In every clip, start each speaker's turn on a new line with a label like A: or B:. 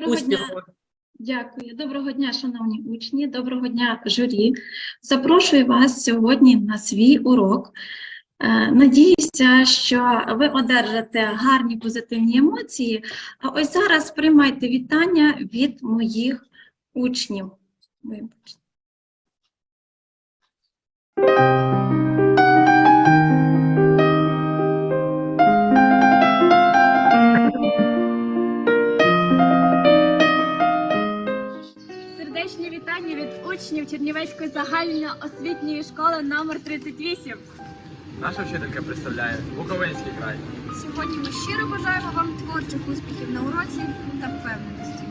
A: Доброго дня. Дякую. Доброго дня, шановні учні, доброго дня, журі. Запрошую вас сьогодні на свій урок. Е, Надіюся, що ви одержите гарні позитивні емоції. А ось зараз приймайте вітання від моїх учнів. Вибачте.
B: Від учнів Чернівецької загальноосвітньої школи номер 38.
C: Наша вчителька представляє Буковинський край.
B: Сьогодні ми щиро бажаємо вам творчих успіхів на уроці та впевненості.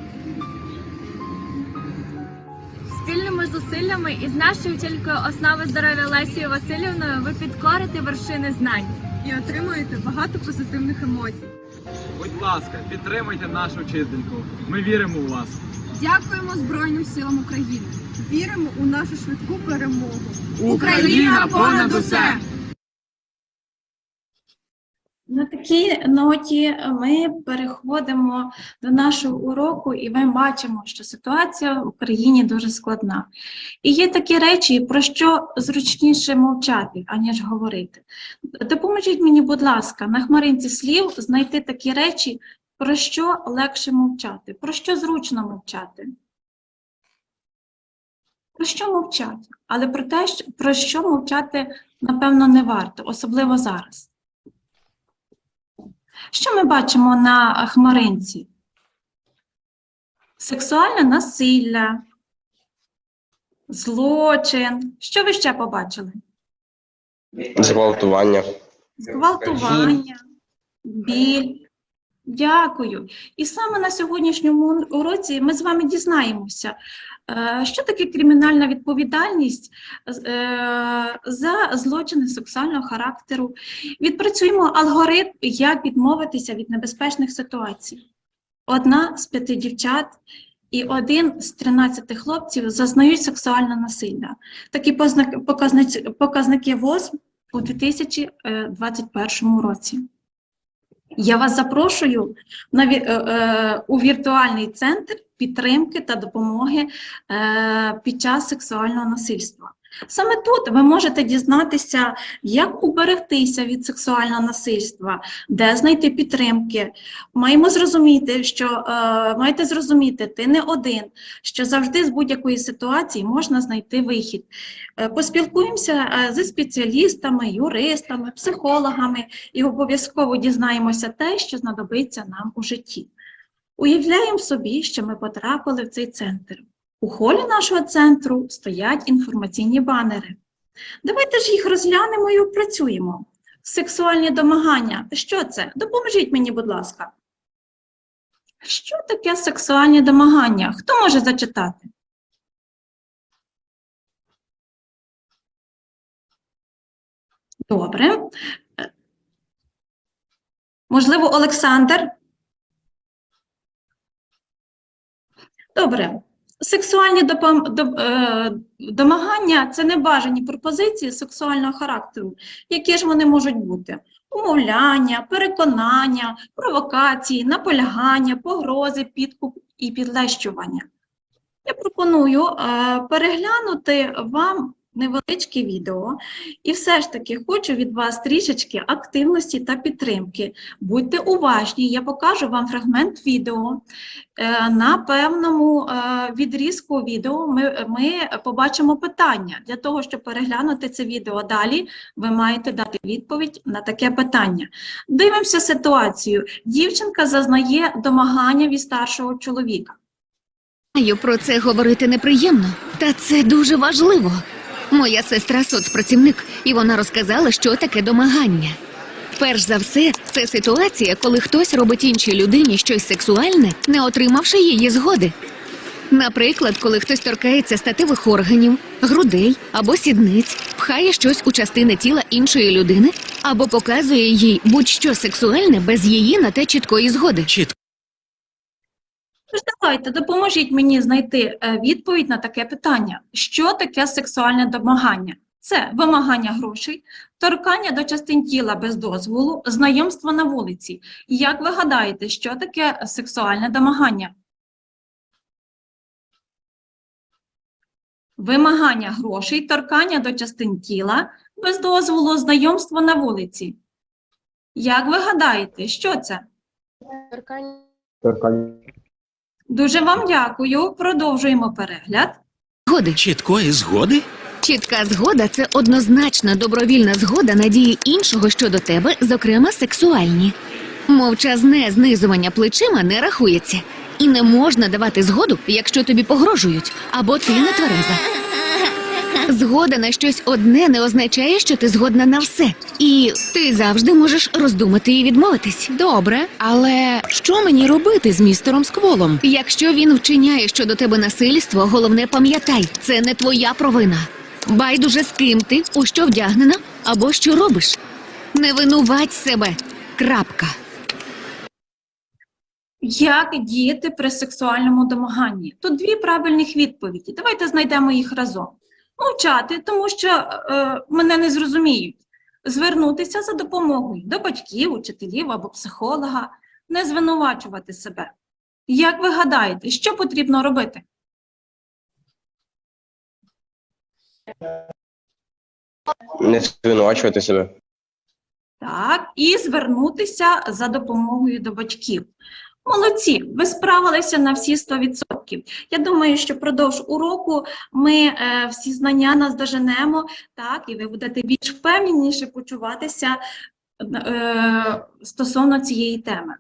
B: Спільними зусиллями із нашою вчителькою основи здоров'я Лесією Васильівною ви підкорите вершини знань і отримуєте багато позитивних емоцій.
C: Будь ласка, підтримуйте нашу вчительку. Ми віримо у вас.
B: Дякуємо Збройним силам України. Віримо у нашу швидку перемогу.
C: Україна понад усе!
A: На такій ноті ми переходимо до нашого уроку, і ми бачимо, що ситуація в Україні дуже складна. І є такі речі, про що зручніше мовчати, аніж говорити. Допоможіть мені, будь ласка, на хмаринці слів знайти такі речі, про що легше мовчати, про що зручно мовчати. Про що мовчати? Але про те, про що мовчати, напевно, не варто, особливо зараз. Що ми бачимо на хмаринці? Сексуальне насилля, злочин. Що ви ще побачили?
D: Зґвалтування.
A: Зґвалтування, біль. Дякую. І саме на сьогоднішньому уроці ми з вами дізнаємося, е, що таке кримінальна відповідальність е, за злочини сексуального характеру. Відпрацюємо алгоритм, як відмовитися від небезпечних ситуацій. Одна з п'яти дівчат і один з 13 хлопців зазнають сексуальне насилля. Такі показники ВОЗ у 2021 році. Я вас запрошую на, е, е, у віртуальний центр підтримки та допомоги е, під час сексуального насильства. Саме тут ви можете дізнатися, як уберегтися від сексуального насильства, де знайти підтримки. Маємо зрозуміти, що е, маєте зрозуміти, ти не один, що завжди з будь-якої ситуації можна знайти вихід. Е, Поспілкуємося е, зі спеціалістами, юристами, психологами і обов'язково дізнаємося те, що знадобиться нам у житті. Уявляємо собі, що ми потрапили в цей центр. У холі нашого центру стоять інформаційні банери. Давайте ж їх розглянемо і опрацюємо. Сексуальні домагання. Що це? Допоможіть мені, будь ласка. Що таке сексуальні домагання? Хто може зачитати? Добре. Можливо, Олександр? Добре. Сексуальні е, домагання це небажані пропозиції сексуального характеру. Які ж вони можуть бути? Умовляння, переконання, провокації, наполягання, погрози, підкуп і підлещування. Я пропоную е, переглянути вам невеличке відео, і все ж таки хочу від вас трішечки активності та підтримки. Будьте уважні, я покажу вам фрагмент відео. Е, На певному е, відрізку відео ми, ми побачимо питання. Для того, щоб переглянути це відео далі, ви маєте дати відповідь на таке питання. Дивимося ситуацію. Дівчинка зазнає домагання від старшого чоловіка.
E: Про це говорити неприємно, та це дуже важливо. Моя сестра соцпрацівник, і вона розказала, що таке домагання. Перш за все, це ситуація, коли хтось робить іншій людині щось сексуальне, не отримавши її згоди. Наприклад, коли хтось торкається статевих органів, грудей або сідниць, пхає щось у частини тіла іншої людини або показує їй будь-що сексуальне без її на те чіткої згоди.
A: Тож давайте допоможіть мені знайти е, відповідь на таке питання: що таке сексуальне домагання? Це вимагання грошей, торкання до частин тіла без дозволу, знайомство на вулиці. Як ви гадаєте, що таке сексуальне домагання? Вимагання грошей, торкання до частин тіла без дозволу, знайомство на вулиці. Як ви гадаєте, що це? Торкання. Дуже вам дякую. Продовжуємо перегляд.
E: Згоди.
D: Чіткої згоди?
E: Чітка згода це однозначна добровільна згода на дії іншого щодо тебе, зокрема сексуальні. Мовчазне знизування плечима не рахується. І не можна давати згоду, якщо тобі погрожують, або ти не твереза. Згода на щось одне не означає, що ти згодна на все. І ти завжди можеш роздумати і відмовитись.
F: Добре, але що мені робити з містером Скволом?
E: Якщо він вчиняє щодо тебе насильство, головне пам'ятай, це не твоя провина. Байдуже з ким ти, у що вдягнена або що робиш. Не винувать себе. Крапка.
A: Як діяти при сексуальному домаганні? Тут дві правильних відповіді. Давайте знайдемо їх разом. Мовчати, тому що е, мене не зрозуміють. Звернутися за допомогою до батьків, учителів або психолога, не звинувачувати себе. Як ви гадаєте, що потрібно робити?
G: Не звинувачувати себе.
A: Так, і звернутися за допомогою до батьків. Молодці, ви справилися на всі 100%. Я думаю, що впродовж уроку ми е, всі знання наздоженемо, так, і ви будете більш впевненіше почуватися е, стосовно цієї теми.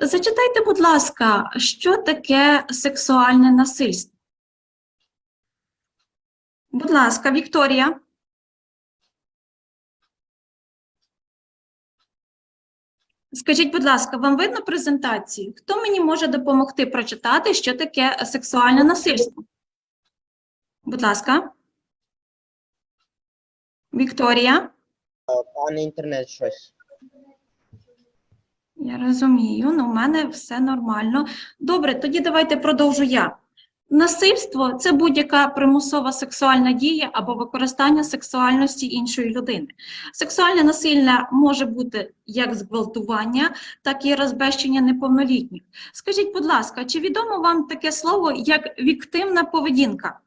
A: Зачитайте, будь ласка, що таке сексуальне насильство? Будь ласка, Вікторія. Скажіть, будь ласка, вам видно презентацію? Хто мені може допомогти прочитати, що таке сексуальне насильство? Будь ласка. Вікторія,
H: Пане інтернет щось.
A: я розумію, ну в мене все нормально. Добре, тоді давайте продовжу я. Насильство це будь-яка примусова сексуальна дія або використання сексуальності іншої людини. Сексуальне насилля може бути як зґвалтування, так і розбещення неповнолітніх. Скажіть, будь ласка, чи відомо вам таке слово як віктивна поведінка?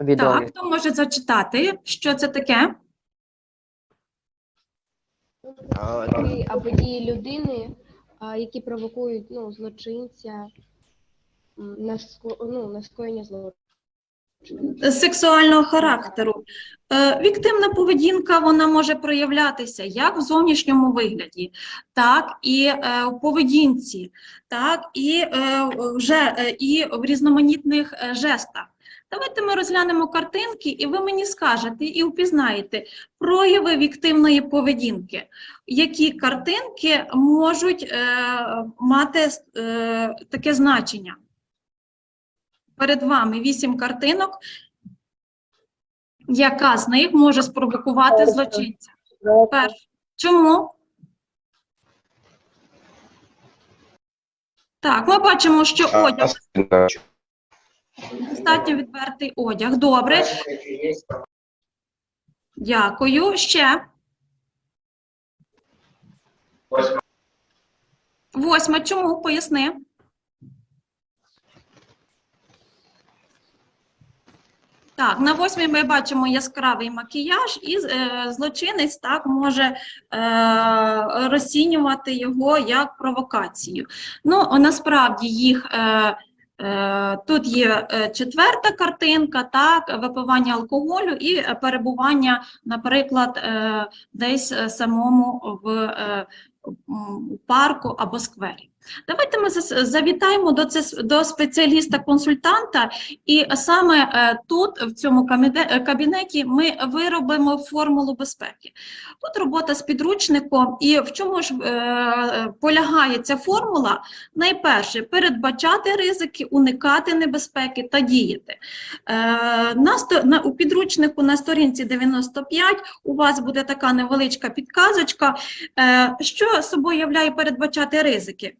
H: Відомі.
A: Так, хто може зачитати, що це таке?
I: Або дії людини, які провокують ну, злочинця на, ско- ну, на скоєння злочину.
A: сексуального характеру. Е, Віктивна поведінка вона може проявлятися як в зовнішньому вигляді, так і е, в поведінці, так і е, вже і в різноманітних жестах. Давайте ми розглянемо картинки, і ви мені скажете і впізнаєте прояви віктивної поведінки. Які картинки можуть е, мати е, таке значення? Перед вами вісім картинок. Яка з них може спровокувати злочинця? Перше. Чому? Так, ми бачимо, що одяг достатньо відвертий одяг. Добре, дякую. Ще. Восьма. Чому? Поясни. Так, на восьмій ми бачимо яскравий макіяж, і е, злочинець так може е, розцінювати його як провокацію. Ну, насправді їх е, тут є е, четверта картинка, так, випивання алкоголю і е, перебування, наприклад, е, десь е, самому в е, у парку або сквері. Давайте ми завітаємо до, це, до спеціаліста-консультанта, і саме е, тут, в цьому е, кабінеті, ми виробимо формулу безпеки. Тут робота з підручником, і в чому ж е, полягає ця формула? Найперше, передбачати ризики, уникати небезпеки та діяти. На, у підручнику на сторінці 95 у вас буде така невеличка підказочка, е, що собою являє передбачати ризики.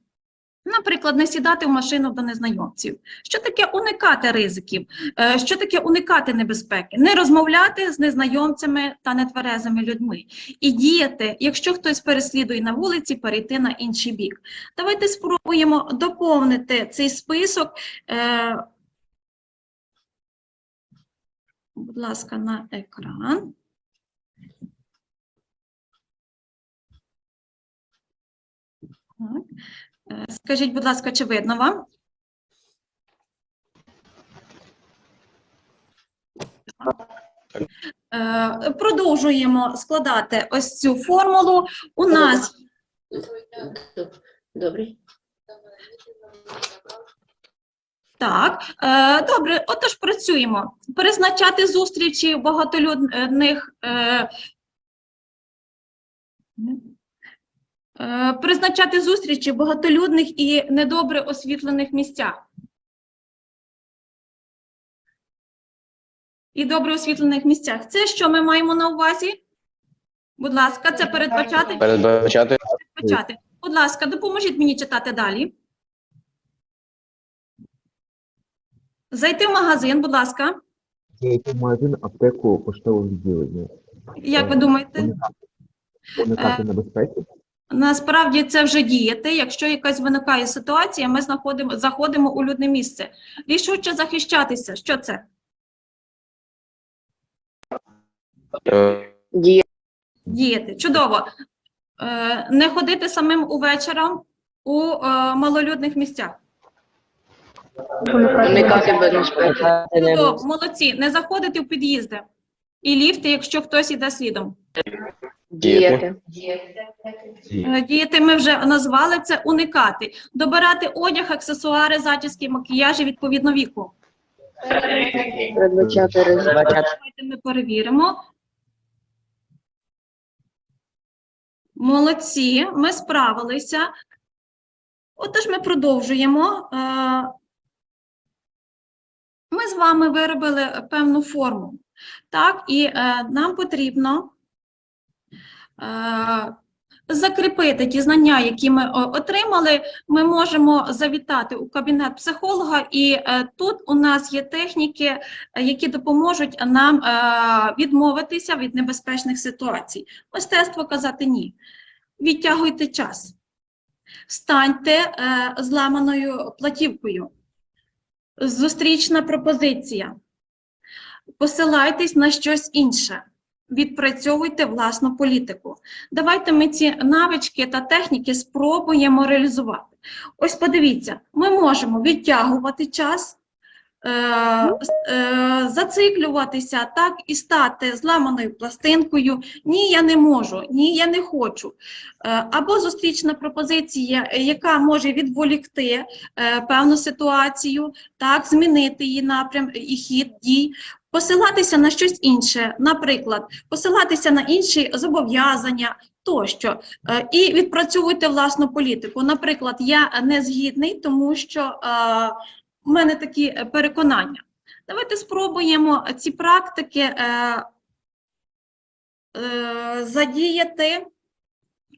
A: Наприклад, не сідати в машину до незнайомців. Що таке уникати ризиків? Е, Що таке уникати небезпеки? Не розмовляти з незнайомцями та нетверезими людьми. І діяти, якщо хтось переслідує на вулиці, перейти на інший бік. Давайте спробуємо доповнити цей список. е, Будь ласка, на екран. Так. Е, Скажіть, будь ласка, чи видно вам? Е, Продовжуємо складати ось цю формулу. У нас
D: Добре.
A: Так, е, добре, отож працюємо. Призначати зустрічі багатолюдних призначати зустрічі в багатолюдних і недобре освітлених місцях. І добре освітлених місцях. Це що ми маємо на увазі? Будь ласка, це передбачати?
G: Передбачати
A: Передбачати. Будь ласка, допоможіть мені читати далі. Зайти в магазин, будь ласка.
J: Зайти в магазин, аптеку, поштове відділення.
A: Як ви думаєте?
J: Уникати, уникати
A: Е,
J: небезпеки.
A: Насправді це вже діяти. Якщо якась виникає ситуація, ми знаходимо, заходимо у людне місце. Рішуче захищатися. Що це?
G: е,
A: Діяти. Чудово. Е, не ходити самим увечером у е, малолюдних місцях.
D: Уникати безпеки.
A: Чудово, молодці. Не заходити в під'їзди і ліфти, якщо хтось іде слідом.
G: Діяти,
A: Е, Діяти ми вже назвали це уникати. Добирати одяг, аксесуари, зачіски, макіяжі відповідно віку.
D: Передбачати ризик.
A: Давайте ми перевіримо. Молодці, ми справилися. Отож, ми продовжуємо. Е, Ми з вами виробили певну форму. Так, і е, нам потрібно закріпити ті знання, які ми отримали. Ми можемо завітати у кабінет психолога, і е, тут у нас є техніки, е, які допоможуть нам е, відмовитися від небезпечних ситуацій. Мистецтво казати ні. Відтягуйте час. Станьте е, зламаною платівкою. Зустрічна пропозиція. Посилайтесь на щось інше. Відпрацьовуйте власну політику. Давайте ми ці навички та техніки спробуємо реалізувати. Ось подивіться, ми можемо відтягувати час, е, е, зациклюватися, так і стати зламаною пластинкою. Ні, я не можу, ні, я не хочу. Е, або зустрічна пропозиція, яка може відволікти певну ситуацію, так, змінити її напрям і хід дій. Посилатися на щось інше, наприклад, посилатися на інші зобов'язання тощо, Е, і відпрацьовуйте власну політику. Наприклад, я не згідний, тому що е, в мене такі переконання. Давайте спробуємо ці практики е, задіяти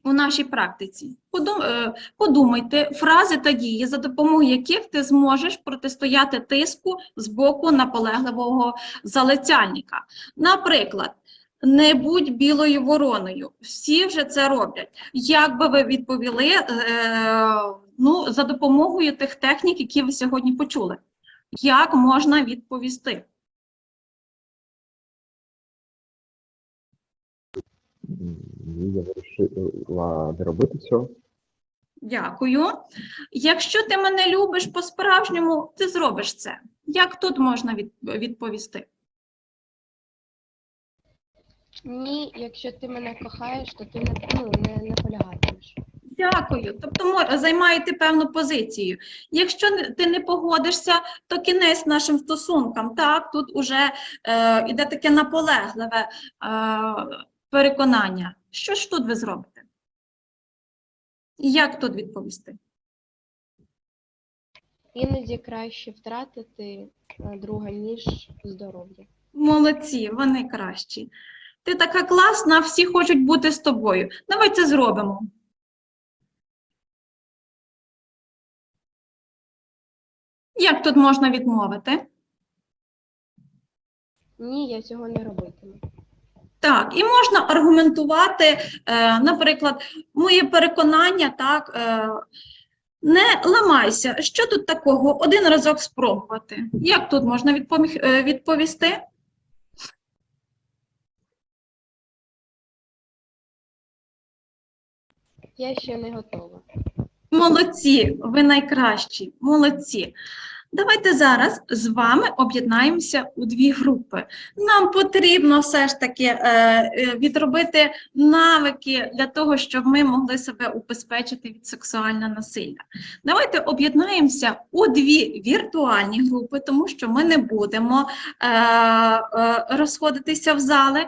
A: у нашій практиці. Е, Подумайте фрази та дії, за допомогою яких ти зможеш протистояти тиску з боку наполегливого залицяльника. Наприклад, не будь білою вороною. Всі вже це роблять. Як би ви відповіли е, ну, за допомогою тих технік, які ви сьогодні почули? Як можна відповісти?
J: Я вирішила не робити цього.
A: Дякую. Якщо ти мене любиш по-справжньому, ти зробиш це. Як тут можна від- відповісти?
I: Ні, якщо ти мене кохаєш, то ти не, ну, не наполягатимеш.
A: Дякую. Тобто займаєте певну позицію. Якщо ти не погодишся, то кінець нашим стосункам. Так, тут уже е, іде таке наполегливе е, переконання. Що ж тут ви зробите? Як тут відповісти?
I: Іноді краще втратити е, друга, ніж здоров'я.
A: Молодці, вони кращі. Ти така класна, всі хочуть бути з тобою. Давай це зробимо. Як тут можна відмовити?
I: Ні, я цього не робитиму.
A: Так, і можна аргументувати, е, наприклад, моє переконання, так, е, не ламайся. Що тут такого? Один разок спробувати. Як тут можна відпоміг- е, відповісти?
I: Я ще не готова.
A: Молодці, ви найкращі, молодці. Давайте зараз з вами об'єднаємося у дві групи. Нам потрібно все ж таки е, е, відробити навики для того, щоб ми могли себе убезпечити від сексуального насилля. Давайте об'єднаємося у дві віртуальні групи, тому що ми не будемо е, розходитися в зали.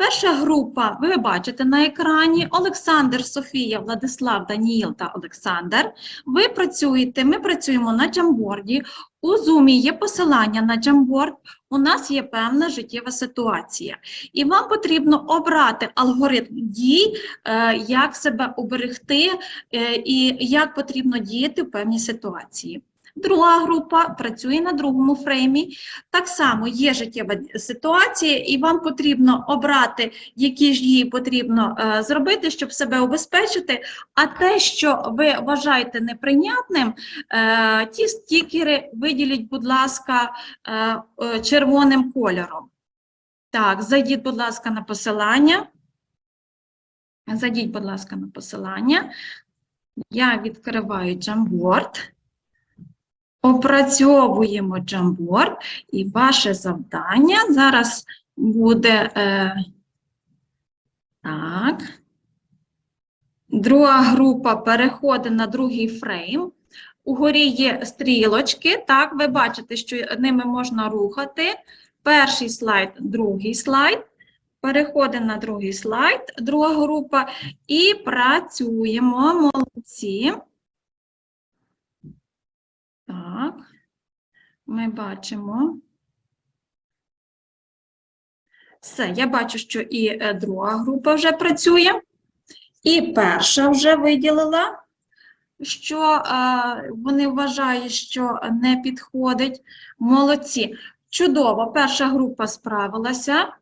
A: Перша група, ви бачите на екрані Олександр, Софія, Владислав, Даніїл та Олександр. Ви працюєте, ми працюємо на джамборді. У Zoom є посилання на джамборд. У нас є певна життєва ситуація. І вам потрібно обрати алгоритм дій, е, як себе уберегти е, і як потрібно діяти в певній ситуації. Друга група працює на другому фреймі. Так само є життєва ситуація, і вам потрібно обрати, які ж дії потрібно е, зробити, щоб себе убезпечити. А те, що ви вважаєте неприйнятним, е, ті стікери виділіть, будь ласка, е, е, червоним кольором. Так, зайдіть, будь ласка, на посилання. Зайдіть, будь ласка, на посилання. Я відкриваю Jamboard. Опрацьовуємо Jamboard, і ваше завдання зараз буде е, так. Друга група переходить на другий фрейм. Угорі є стрілочки, так, ви бачите, що ними можна рухати. Перший слайд, другий слайд. Переходимо на другий слайд, друга група, і працюємо. Молодці. Так, ми бачимо. Все, я бачу, що і е, друга група вже працює, і перша вже виділила, що е, вони вважають, що не підходить. Молодці. Чудово, перша група справилася.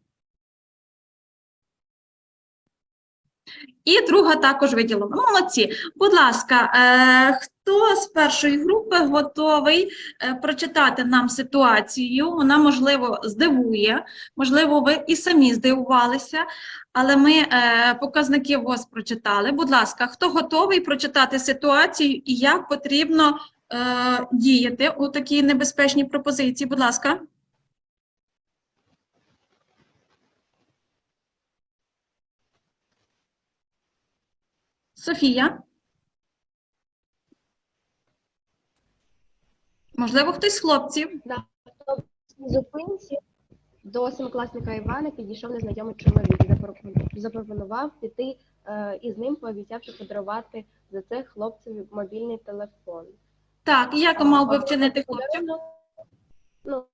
A: І друга також виділила. Молодці. Будь ласка, е, хто з першої групи готовий е, прочитати нам ситуацію? Вона, можливо, здивує, можливо, ви і самі здивувалися, але ми е, показники ВОЗ прочитали. Будь ласка, хто готовий прочитати ситуацію і як потрібно е, діяти у такій небезпечній пропозиції? Будь ласка. Софія? Можливо, хтось з хлопців?
I: На зупинці до семикласника Івана підійшов незнайомий чоловік, запропон- запропонував піти е, із ним, пообіцявши подарувати за це хлопцеві мобільний телефон.
A: Так, і як мав би вчинити хлопців?
I: Ну,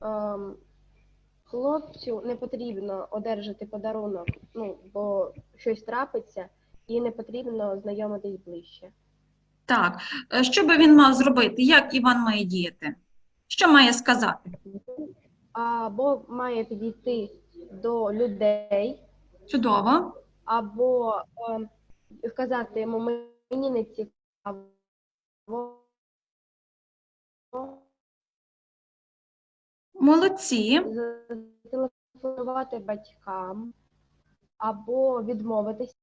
I: ем, хлопцю не потрібно одержати подарунок, ну, бо щось трапиться, і не потрібно знайомитись ближче.
A: Так, е, що би він мав зробити? Як Іван має діяти? Що має сказати?
I: Або має підійти до людей,
A: Чудово.
I: або ем, сказати йому мені не цікаво.
A: Молодці.
I: Зателефонувати батькам, або відмовитись.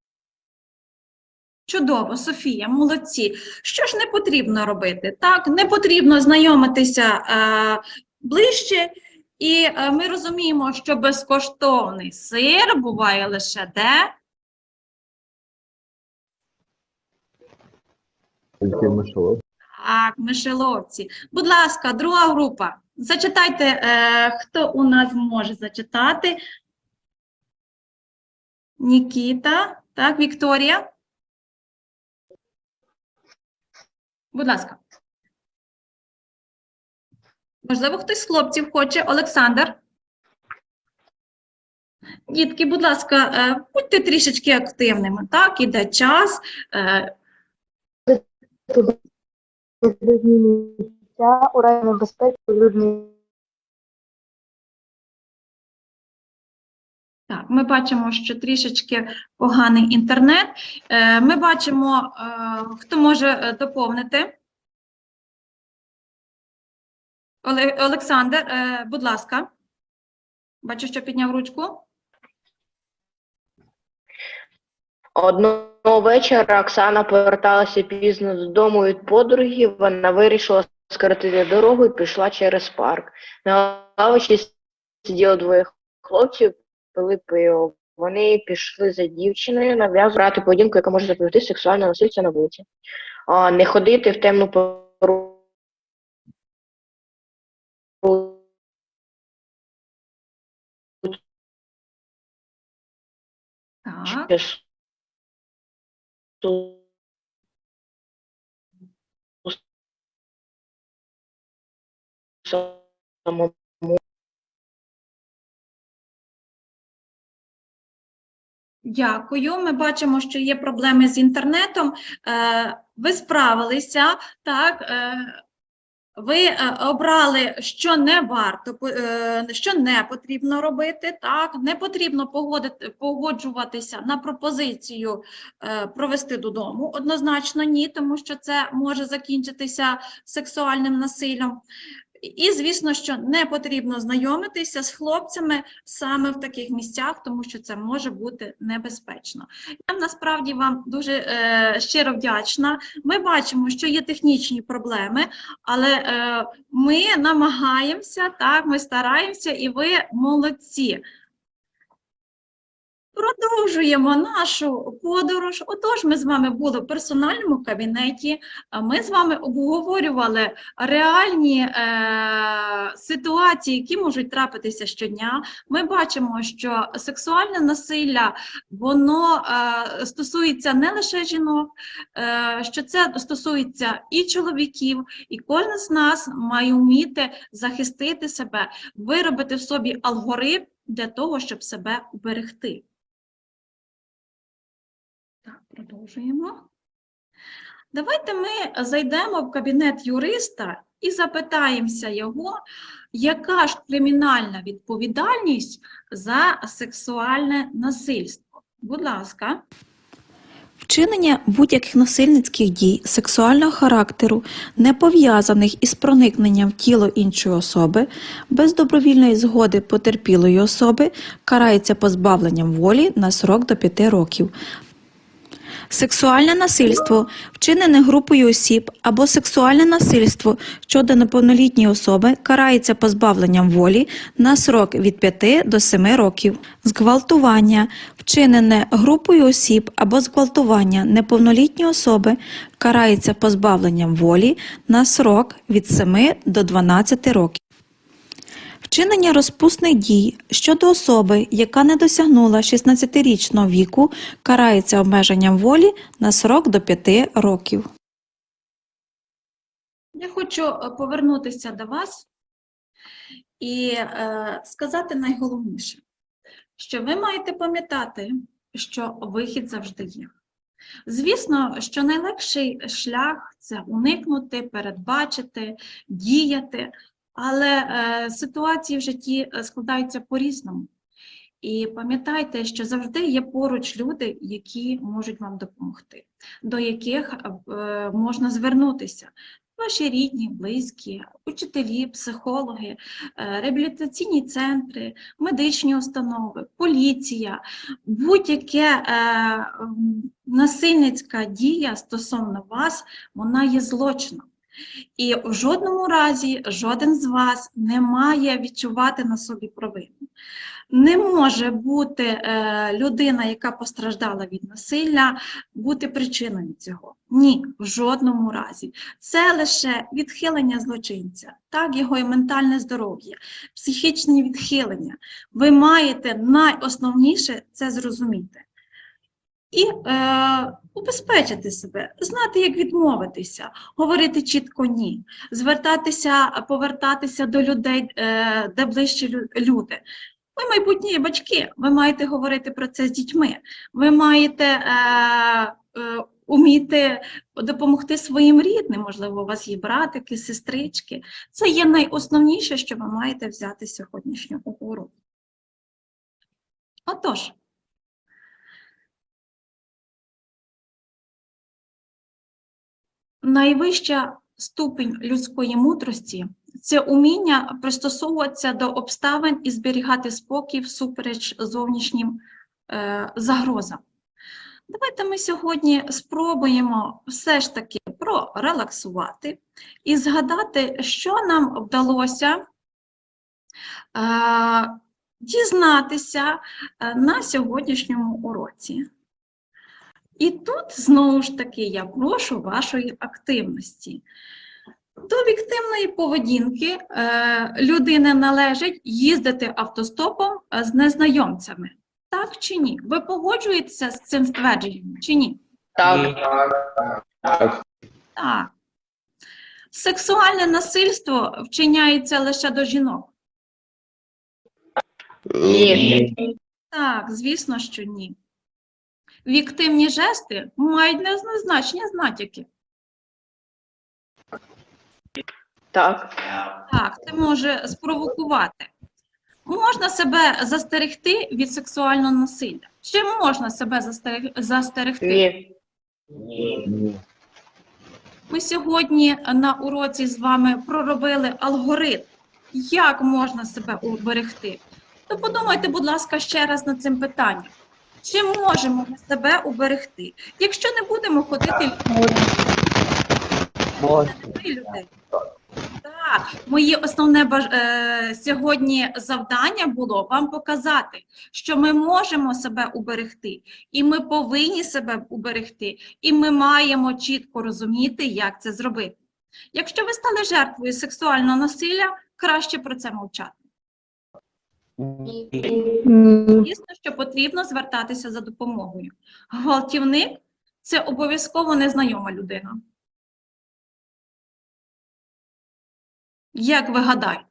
A: Чудово, Софія, молодці. Що ж не потрібно робити? Так, не потрібно знайомитися е, ближче, і е, ми розуміємо, що безкоштовний сир буває лише де?
J: Тільки мишолов.
A: Так, мишеловці. Будь ласка, друга група. Зачитайте, е, хто у нас може зачитати? Нікіта, так, Вікторія. Будь ласка. Можливо, хтось з хлопців хоче. Олександр. Дітки, будь ласка, е, будьте трішечки активними. Так, іде час. е,
I: місця у разі небезпеки
A: Так, ми бачимо, що трішечки поганий інтернет. Е, Ми бачимо, е, хто може е, доповнити. Олександр, будь ласка. Бачу, що підняв ручку.
G: Одного вечора Оксана поверталася пізно додому від подруги. Вона вирішила скоротити дорогу і пішла через парк. На лавочці сиділо двоє хлопців, пили пиво. Вони пішли за дівчиною, нав'язували брати поведінку, яка може запобігти сексуальне насильство на вулиці. А, не ходити в темну пору.
A: Так.
G: самому
A: Дякую. Ми бачимо, що є проблеми з інтернетом. Е, Ви справилися, так. е, Ви е, обрали, що не варто, що не потрібно робити. Так, не потрібно погоджуватися на пропозицію провести додому. Однозначно ні, тому що це може закінчитися сексуальним насиллям. І, звісно, що не потрібно знайомитися з хлопцями саме в таких місцях, тому що це може бути небезпечно. Я насправді вам дуже е, щиро вдячна. Ми бачимо, що є технічні проблеми, але е, ми намагаємося, так, ми стараємося, і ви молодці. Продовжуємо нашу подорож. Отож, ми з вами були в персональному кабінеті. Ми з вами обговорювали реальні е, ситуації, які можуть трапитися щодня. Ми бачимо, що сексуальне насилля воно е, стосується не лише жінок, е, що це стосується і чоловіків, і кожен з нас має вміти захистити себе, виробити в собі алгоритм для того, щоб себе уберегти. Продовжуємо. Давайте ми зайдемо в кабінет юриста і запитаємося його, яка ж кримінальна відповідальність за сексуальне насильство. Будь ласка.
F: Вчинення будь-яких насильницьких дій сексуального характеру, не пов'язаних із проникненням в тіло іншої особи, без добровільної згоди потерпілої особи, карається позбавленням волі на срок до 5 років. Сексуальне насильство, вчинене групою осіб або сексуальне насильство щодо неповнолітньої особи карається позбавленням волі на срок від 5 до 7 років. Зґвалтування, вчинене групою осіб або зґвалтування неповнолітньої особи карається позбавленням волі на срок від 7 до 12 років. Вчинення розпусних дій щодо особи, яка не досягнула 16-річного віку, карається обмеженням волі на срок до 5 років.
A: Я хочу е, повернутися до вас і е, сказати найголовніше, що ви маєте пам'ятати, що вихід завжди є. Звісно, що найлегший шлях це уникнути, передбачити, діяти, але е, ситуації в житті е, складаються по-різному. І пам'ятайте, що завжди є поруч люди, які можуть вам допомогти, до яких е, можна звернутися. Ваші рідні, близькі, учителі, психологи, реабілітаційні центри, медичні установи, поліція, будь-яке насильницька дія стосовно вас, вона є злочином. І в жодному разі жоден з вас не має відчувати на собі провину. Не може бути е, людина, яка постраждала від насилля, бути причиною цього. Ні, в жодному разі. Це лише відхилення злочинця, так, його і ментальне здоров'я, психічні відхилення. Ви маєте найосновніше це зрозуміти. І е, убезпечити себе, знати, як відмовитися, говорити чітко ні, звертатися, повертатися до людей, е, де ближче люди. Ви майбутні батьки, ви маєте говорити про це з дітьми. Ви маєте е, е, уміти допомогти своїм рідним, можливо, у вас є братики, сестрички. Це є найосновніше, що ви маєте взяти з сьогоднішнього уроку. Отож, найвища ступінь людської мудрості це уміння пристосовуватися до обставин і зберігати спокій всупереч зовнішнім е, загрозам. Давайте ми сьогодні спробуємо все ж таки прорелаксувати і згадати, що нам вдалося е, дізнатися е, на сьогоднішньому уроці. І тут знову ж таки я прошу вашої активності. До віктивної поведінки е, людини належить їздити автостопом е, з незнайомцями. Так чи ні? Ви погоджуєтеся з цим ствердженням чи ні?
G: Так.
A: Так. Сексуальне насильство вчиняється лише до жінок.
G: Ні.
A: Так, звісно, що ні. Віктивні жести мають неоднозначні натяки.
G: Так.
A: Так, це може спровокувати. Можна себе застерегти від сексуального насилля. Чи можна себе застерег- застерегти?
G: Ні.
J: Ні.
A: Ми сьогодні на уроці з вами проробили алгоритм, як можна себе уберегти. То подумайте, будь ласка, ще раз над цим питанням. Чи можемо ми себе уберегти? Якщо не будемо ходити людей. Так, моє основне баж... е, сьогодні завдання було вам показати, що ми можемо себе уберегти, і ми повинні себе уберегти, і ми маємо чітко розуміти, як це зробити. Якщо ви стали жертвою сексуального насилля, краще про це мовчати. Звісно, що потрібно звертатися за допомогою. Гвалтівник це обов'язково незнайома людина. Як ви гадаєте?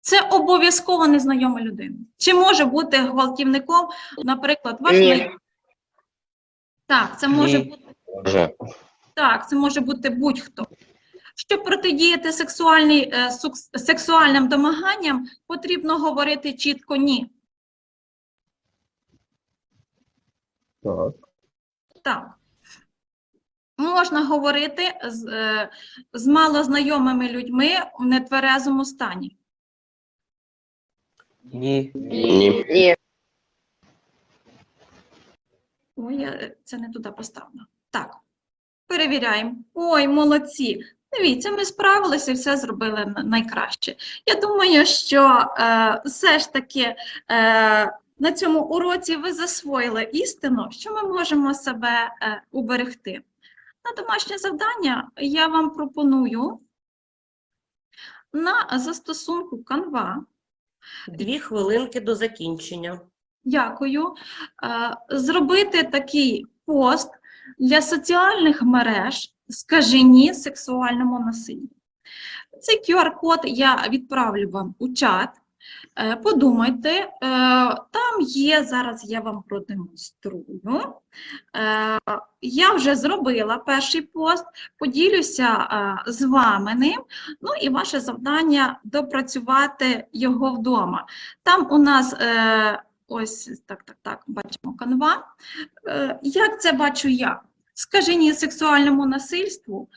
A: Це обов'язково незнайома людина. Чи може бути гвалтівником, наприклад, ваш
G: Ні.
A: знайомий? Так, це може
J: Ні.
A: бути так, це може бути будь-хто. Щоб протидіяти сексуальний, е, сексуальним домаганням, потрібно говорити чітко ні.
J: Так.
A: Так. Можна говорити з, е, з малознайомими людьми в нетверезому стані.
H: Ні.
G: Ні. Ні.
A: Ой, я це не туди поставила. Так, перевіряємо. Ой, молодці. Дивіться, ми справилися і все зробили найкраще. Я думаю, що е, все ж таки е, на цьому уроці ви засвоїли істину, що ми можемо себе е, уберегти. На домашнє завдання я вам пропоную на застосунку Canva
K: Дві хвилинки до закінчення.
A: Дякую. Е, Зробити такий пост для соціальних мереж «Скажи ні сексуальному насиллю». Цей QR-код я відправлю вам у чат. Е, Подумайте, е, там є, зараз я вам продемонструю. Е, Я вже зробила перший пост, поділюся з вами ним. Ну і ваше завдання допрацювати його вдома. Там у нас ось так, так, так, бачимо канва. Е, Як це бачу я? Скажи ні сексуальному насильству,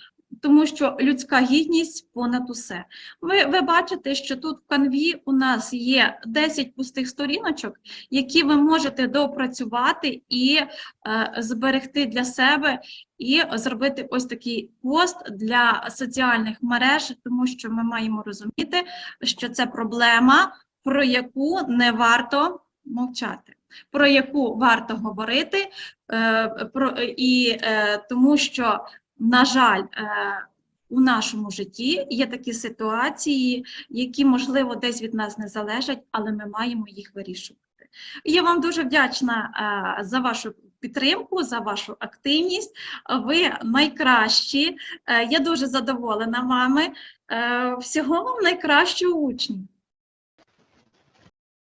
A: тому що людська гідність понад усе. Ви, ви бачите, що тут в канві у нас є 10 пустих сторіночок, які ви можете допрацювати і е, зберегти для себе, і зробити ось такий пост для соціальних мереж, тому що ми маємо розуміти, що це проблема, про яку не варто мовчати, про яку варто говорити, е, про, і е, тому що, на жаль, е, у нашому житті є такі ситуації, які, можливо, десь від нас не залежать, але ми маємо їх вирішувати. Я вам дуже вдячна за вашу підтримку, за вашу активність. Ви найкращі. Я дуже задоволена вами. Всього вам найкращого учні.